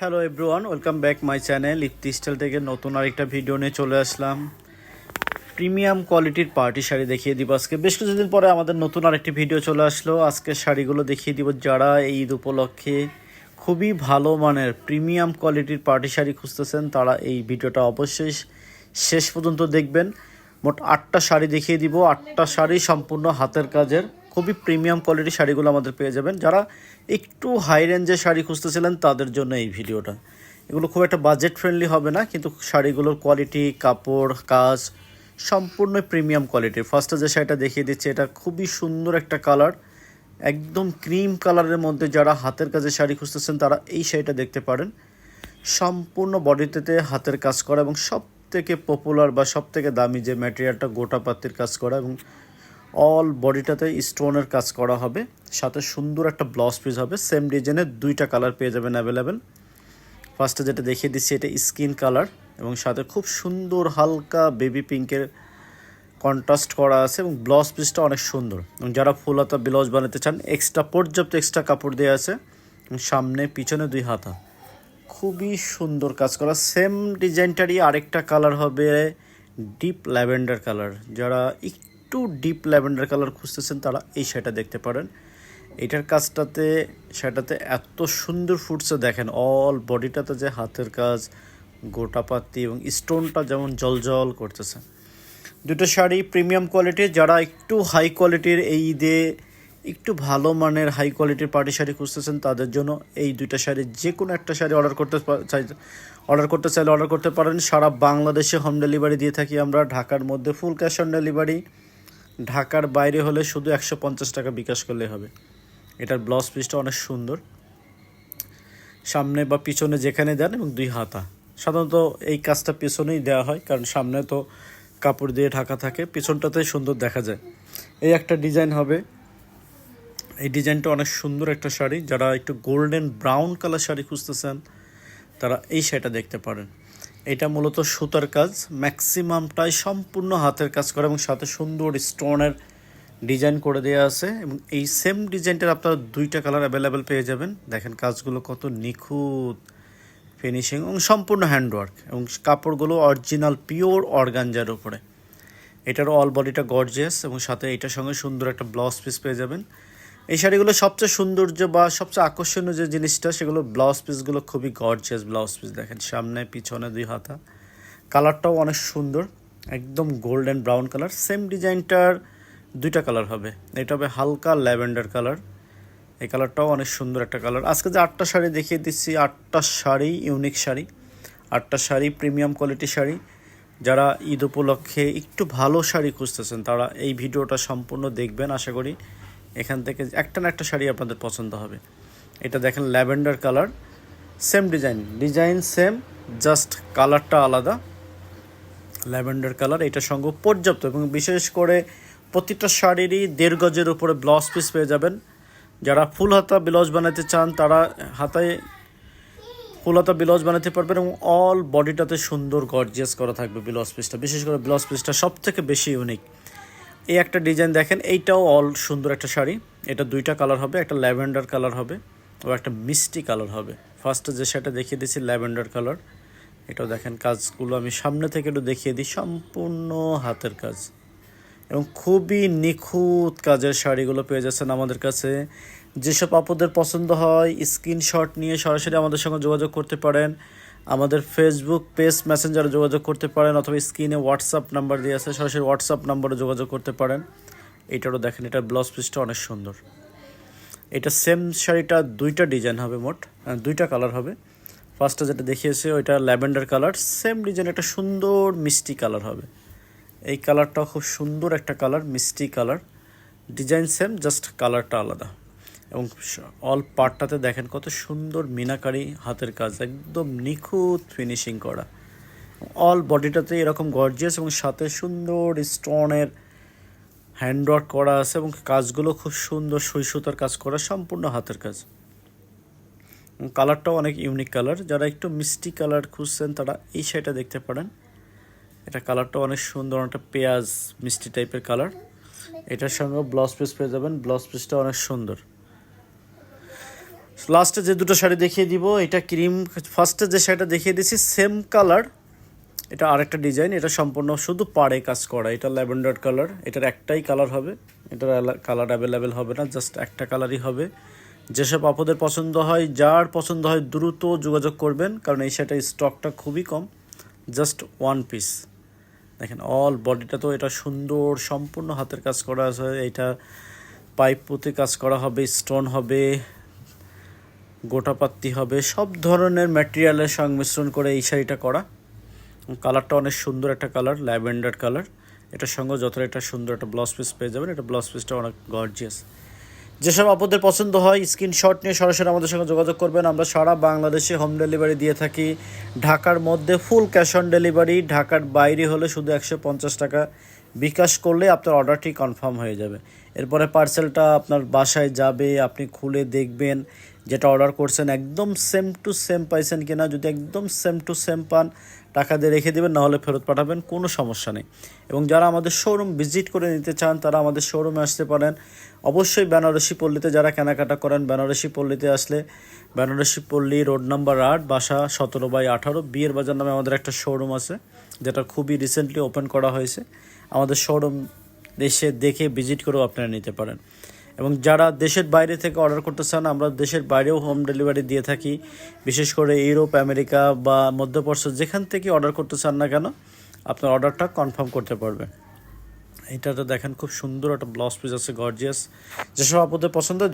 Hello everyone welcome back my channel Ifti style থেকে নতুন আরেকটা ভিডিও নিয়ে চলে আসলাম। প্রিমিয়াম কোয়ালিটির পার্টি শাড়ি দেখিয়ে দিব আজকে। বেশ কিছুদিন পরে আমাদের নতুন আরেকটি ভিডিও চলে আসলো। আজকে শাড়িগুলো দেখিয়ে দিব যারা এই ঈদ উপলক্ষে খুবই ভালো মানের প্রিমিয়াম কোয়ালিটির পার্টি শাড়ি খুঁজতেছেন, তারা এই ভিডিওটা অবশ্যই শেষ পর্যন্ত দেখবেন। মোট আটটা শাড়ি দেখিয়ে দিব। আটটা শাড়ি সম্পূর্ণ হাতের কাজের। খুবই প্রিমিয়াম কোয়ালিটির শাড়িগুলো আমাদের পেয়ে যাবেন। যারা একটু হাই রেঞ্জের শাড়ি খুঁজতেছিলেন, তাদের জন্য এই ভিডিওটা। এগুলো খুব একটা বাজেট ফ্রেন্ডলি হবে না, কিন্তু শাড়িগুলোর কোয়ালিটি কাপড়, কাজ সম্পূর্ণ প্রিমিয়াম কোয়ালিটির ফার্স্টে যে শাড়িটা দেখিয়ে দিচ্ছে, এটা খুবই সুন্দর একটা কালার একদম ক্রিম কালারের মধ্যে যারা হাতের কাজে শাড়ি খুঁজতেছেন, তারা এই শাড়িটা দেখতে পারেন। সম্পূর্ণ বডিতে হাতের কাজ করা এবং সব থেকে পপুলার বা সব থেকে দামি যে ম্যাটেরিয়ালটা গোটা পাতির কাজ করা এবং অল বডিটাতে স্টোনের কাজ করা হবে, সাথে সুন্দর একটা ব্লাউজ পিস হবে সেম ডিজাইনের দুইটা কালার পেয়ে যাবেন অ্যাভেলেবেল ফার্স্টে যেটা দেখিয়ে দিচ্ছি, এটা স্কিন কালার এবং সাথে খুব সুন্দর হালকা বেবি পিঙ্কের কন্ট্রাস্ট করা আছে এবং ব্লাউজ পিসটা অনেক সুন্দর। এবং যারা ফুলাতা ব্লাউজ বানাতে চান এক্সট্রা পর্যাপ্ত এক্সট্রা কাপড় দেওয়া আছে সামনে, পিছনে দুই হাতা। খুবই সুন্দর কাজ করা সেম ডিজাইনটারই আরেকটা কালার হবে ডিপ ল্যাভেন্ডার কালার যারা একটু ডিপ ল্যাভেন্ডার কালার খুঁজতেছেন তারা, এই শাড়িটা দেখতে পারেন। এটার কাজটাতে সেটাতে এত সুন্দর ফুটছে দেখেন অল বডিটাতে যে হাতের কাজ গোটাপাতি এবং স্টোনটা যেমন জলজল করতেছে। দুটো শাড়ি প্রিমিয়াম কোয়ালিটির যারা একটু হাই কোয়ালিটির এই ঈদে একটু ভালো মানের হাই কোয়ালিটির পার্টি শাড়ি খুঁজতেছেন, তাদের জন্য এই দুইটা শাড়ি যে কোনো একটা শাড়ি অর্ডার করতে চাই অর্ডার করতে চাইলে অর্ডার করতে পারেন। সারা বাংলাদেশে হোম ডেলিভারি দিয়ে থাকি আমরা, ঢাকার মধ্যে ফুল ক্যাশ অন ডেলিভারি ঢাকার বাইরে হলে শুধু একশো পঞ্চাশ টাকা বিকাশ করলে হবে। এটার ব্লাউজ পিসটা অনেক সুন্দর। সামনে বা পিছনে যেখানে দেন এবং দুই হাতা। সাধারণত এই কাজটা পিছনেই দেওয়া হয়, কারণ সামনে তো কাপড় দিয়ে ঢাকা থাকে। পিছনটাতে সুন্দর দেখা যায়। এই একটা ডিজাইন হবে। এই ডিজাইনটা অনেক সুন্দর একটা শাড়ি। যারা একটু গোল্ডেন ব্রাউন কালার শাড়ি খুঁজতেছেন, তারা এই শাড়িটা দেখতে পারেন। এটা মূলত সুতার কাজ। ম্যাক্সিমামটাই সম্পূর্ণ হাতের কাজ করা এবং সাথে সুন্দর স্টোনের ডিজাইন করে দেওয়া আছে এবং এই সেম ডিজাইনটার আপনারা দুইটা কালার অ্যাভেলেবেল পেয়ে যাবেন। দেখেন কাজগুলো কত নিখুঁত ফিনিশিং এবং সম্পূর্ণ হ্যান্ডওয়ার্ক এবং কাপড়গুলো অরিজিনাল পিওর অর্গানজার উপরে। এটারও অল বডিটা গর্জিয়াস এবং সাথে এটার সঙ্গে সুন্দর একটা ব্লাউজ পিস পেয়ে যাবেন। এই শাড়িগুলো সবচেয়ে সৌন্দর্য বা সবচেয়ে আকর্ষণীয় যে জিনিসটা, সেগুলো ব্লাউজ পিসগুলো খুবই গর্জিয়াস ব্লাউজ পিস দেখেন, সামনে, পিছনে দুই হাতা। কালারটাও অনেক সুন্দর, একদম গোল্ডেন ব্রাউন কালার সেম ডিজাইনটার দুইটা কালার হবে। এটা হবে হালকা ল্যাভেন্ডার কালার এই কালারটাও অনেক সুন্দর একটা কালার আজকে যে আটটা শাড়ি দেখিয়ে দিচ্ছি, আটটা শাড়ি ইউনিক শাড়ি। আটটা শাড়ি প্রিমিয়াম কোয়ালিটি শাড়ি। যারা ঈদ উপলক্ষে একটু ভালো শাড়ি খুঁজতেছেন, তারা এই ভিডিওটা সম্পূর্ণ দেখবেন, আশা করি। এখান থেকে একটা না একটা শাড়ি আপনাদের পছন্দ হবে। এটা দেখেন lavender colour, same design design same, just কালারটা আলাদা। ল্যাভেন্ডার কালার এটা সঙ্গে পর্যাপ্ত এবং বিশেষ করে প্রতিটা শাড়িরই দেড় গজের উপরে ব্লাউজ পিস পেয়ে যাবেন। যারা ফুল হাতা ব্লাউজ বানাতে চান, তারা হাতায় ফুল হাতা ব্লাউজ বানাতে পারবেন এবং অল বডিটাতে সুন্দর গর্জিয়াস করা থাকবে ব্লাউজ পিসটা। বিশেষ করে ব্লাউজ পিসটা সব থেকে বেশি ইউনিক এই একটা ডিজাইন দেখেন, এইটাও অল সুন্দর একটা শাড়ি। এটা দুইটা কালার হবে, একটা ল্যাভেন্ডার কালার হবে ও একটা মিষ্টি কালার হবে। ফার্স্টে যে শাড়িটা দেখিয়ে দিয়েছি ল্যাভেন্ডার কালার এটাও দেখেন, কাজগুলো আমি সামনে থেকে একটু দেখিয়ে দিই, সম্পূর্ণ হাতের কাজ। এবং খুবই নিখুঁত কাজের শাড়িগুলো পেয়ে যাচ্ছেন আমাদের কাছে। যেসব আপুদের পছন্দ হয়, স্ক্রিনশট নিয়ে সরাসরি আমাদের সঙ্গে যোগাযোগ করতে পারেন। আমাদের ফেসবুক পেজ মেসেঞ্জারে যোগাযোগ করতে পারেন অথবা স্ক্রিনে হোয়াটসঅ্যাপ নাম্বার দিয়ে আছে, সরাসরি হোয়াটসঅ্যাপ নাম্বারে যোগাযোগ করতে পারেন। এইটারও দেখেন, এটার ব্লাউজ পিসটা অনেক সুন্দর। এটা সেম শাড়িটা দুইটা ডিজাইন হবে মোট দুইটা কালার হবে। ফার্স্টে যেটা দেখিয়েছে, ওইটা ল্যাভেন্ডার কালার সেম ডিজাইন একটা সুন্দর মিষ্টি কালার হবে। এই কালারটাও খুব সুন্দর একটা কালার মিষ্টি কালার ডিজাইন সেম জাস্ট কালারটা আলাদা। এবং অল পার্টটাতে দেখেন কত সুন্দর মিনাকারি হাতের কাজ, একদম নিখুঁত ফিনিশিং করা। অল বডিটাতে এরকম গর্জিয়াস এবং সাথে সুন্দর স্টোনের হ্যান্ডওয়ার্ক করা আছে এবং কাজগুলো খুব সুন্দর সুই সুতার কাজ করা, সম্পূর্ণ হাতের কাজ। কালারটাও অনেক ইউনিক কালার যারা একটু মিষ্টি কালার খুঁজছেন তারা এই শাড়িটা দেখতে পারেন। এটা কালারটা অনেক সুন্দর, একটা পেঁয়াজ মিষ্টি টাইপের কালার এটার সঙ্গে ব্লাউজ পিস পেয়ে যাবেন ব্লাউজ পিসটা অনেক সুন্দর। লাস্টে যে দুটো শাড়ি দেখিয়ে দিব, এটা ক্রিম ফার্স্টে যে শাড়িটা দেখিয়ে দিয়েছি সেম কালার এটা আরেকটা ডিজাইন এটা সম্পূর্ণ শুধু পাড়ে কাজ করা। এটা ল্যাভেন্ডার কালার এটার একটাই কালার হবে। এটার কালার অ্যাভেলেবেল হবে না জাস্ট একটা কালারই হবে। যেসব আপদের পছন্দ হয়, যার পছন্দ হয়, দ্রুত যোগাযোগ করবেন, কারণ এই শাড়িটার স্টকটা খুবই কম। জাস্ট ওয়ান পিস দেখেন অল বডিটা তো এটা সুন্দর, সম্পূর্ণ হাতের কাজ করা আছে। এটা পাইপ পুঁতে কাজ করা হবে স্টোন হবে। গোটাপাত্তি হবে। সব ধরনের ম্যাটেরিয়ালের সংমিশ্রণ করে এই শাড়িটা করা। কালারটা অনেক সুন্দর একটা কালার ল্যাভেন্ডার কালার এটার সঙ্গে যত একটা সুন্দর একটা ব্লাউজ পিস পেয়ে যাবেন। এটা ব্লাউজ পিসটা অনেক গর্জিয়াস যেসব আপনাদের পছন্দ হয় স্ক্রিনশট নিয়ে সরাসরি আমাদের সঙ্গে যোগাযোগ করবেন। আমরা সারা বাংলাদেশে হোম ডেলিভারি দিয়ে থাকি। ঢাকার মধ্যে ফুল ক্যাশ অন ডেলিভারি ঢাকার বাইরে হলে শুধু একশো পঞ্চাশ টাকা। বিকাশ করলে আপনার অর্ডারটি কনফার্ম হয়ে যাবে। এরপরে পার্সেলটা আপনার বাসায় যাবে, আপনি খুলে দেখবেন। যেটা অর্ডার করছেন, একদম সেম টু সেম পাইছেন কিনা যদি একদম সেম টু সেম পান, টাকা দিয়ে রেখে দেবেন নাহলে ফেরত পাঠাবেন, কোনো সমস্যা নেই। এবং যারা আমাদের শোরুম ভিজিট করে নিতে চান, তারা আমাদের শোরুমে আসতে পারেন। অবশ্যই বেনারসি পল্লীতে যারা কেনাকাটা করেন, বেনারসি পল্লীতে আসলে, বেনারসি পল্লী রোড নাম্বার আট, বাসা সতেরো বাই আঠারো, বিয়ের বাজার নামে আমাদের একটা শোরুম আছে, যেটা খুবই রিসেন্টলি ওপেন করা হয়েছে। আমাদের শোরুম দেশে দেখে ভিজিট করেও আপনারা নিতে পারেন। এবং যারা দেশের বাইরে থেকে অর্ডার করতে চান, আমরা দেশের বাইরেও হোম ডেলিভারি দিয়ে থাকি। বিশেষ করে ইউরোপ, আমেরিকা বা মধ্যপ্রাচ্য, যেখান থেকে অর্ডার করতে চান না কেন, আপনার অর্ডারটা কনফার্ম করতে পারবেন। এটাতে দেখেন, খুব সুন্দর একটা ব্লাউজ পিস আছে, গর্জিয়াস। যেসব আপনাদের পছন্দ হয়